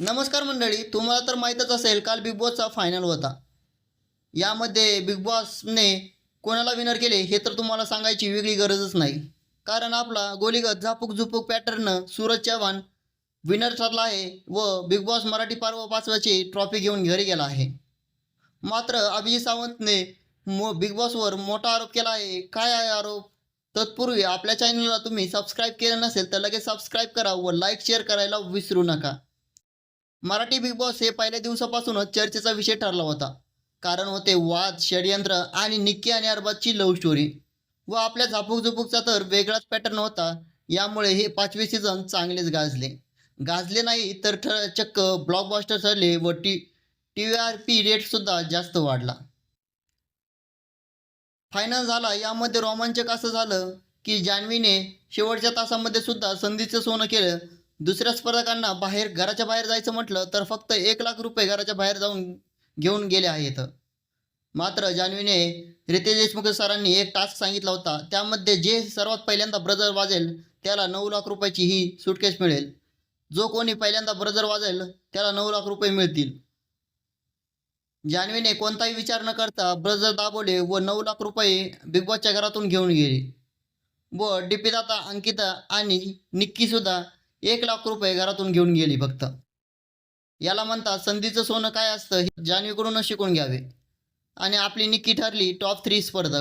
नमस्कार मंडळी तुम्हाला तर माहीतच असेल काल बिग बॉसचा फायनल होता. यामध्ये बिग बॉसने कोणाला विनर केले हे तर तुम्हाला सांगायची वेगळी गरजच नाही. कारण आपला गोलीगत झापूक झुपूक पॅटर्न सूरज चव्हाण विनर ठरला आहे व बिग बॉस मराठी पार्व पाचव्याची ट्रॉफी घेऊन घरी गेला आहे. मात्र अभिजित सावंतने मो बिग बॉसवर मोठा आरोप केला आहे. काय आहे आरोप? तत्पूर्वी आपल्या चॅनलला तुम्ही सबस्क्राईब केलं नसेल तर लगेच सबस्क्राईब करा व लाईक शेअर करायला विसरू नका. मराठी बिग बॉस हे पहिल्या दिवसापासूनच चर्चेचा विषय ठरला होता. कारण होते वाद षडयंत्र आणि निक्की आणि अरबाजची लव्ह स्टोरी व आपल्या झापूक झुपूकचा तर वेगळाच पॅटर्न होता. यामुळे हे पाचवे सीझन चांगलेच गाजले. गाजले नाही तर ठ चक्क ब्लॉकबास्टर ठरले व T T V R P रेटसुद्धा जास्त वाढला. फायनल झाला यामध्ये रोमांचक असं झालं की जान्हवीने शेवटच्या तासामध्ये सुद्धा संधीचं सोनं केलं. दुसऱ्या स्पर्धकांना बाहेर घराच्या बाहेर जायचं म्हटलं तर फक्त एक लाख रुपये घराच्या बाहेर जाऊन घेऊन गेले आहेत. मात्र जान्हवीने रितेश देशमुख सरांनी एक टास्क सांगितला होता. त्यामध्ये जे सर्वात पहिल्यांदा ब्रजर वाजेल त्याला नऊ लाख रुपयाची ही सुटकेस मिळेल. जो कोणी पहिल्यांदा ब्रजर वाजेल त्याला नऊ लाख रुपये मिळतील. जान्हवीने कोणताही विचार न करता ब्रजर दाबवले व नऊ लाख रुपये बिग बॉसच्या घरातून घेऊन गेले. व डिपिदाता अंकिता आणि निक्कीसुद्धा एक लाख रुपये घरातून घेऊन गेली फक्त. याला म्हणतात संधीचं सोनं काय असतं हे जान्हवीकडूनच शिकून घ्यावे. आणि आपली निक्की ठरली टॉप थ्री स्पर्धक.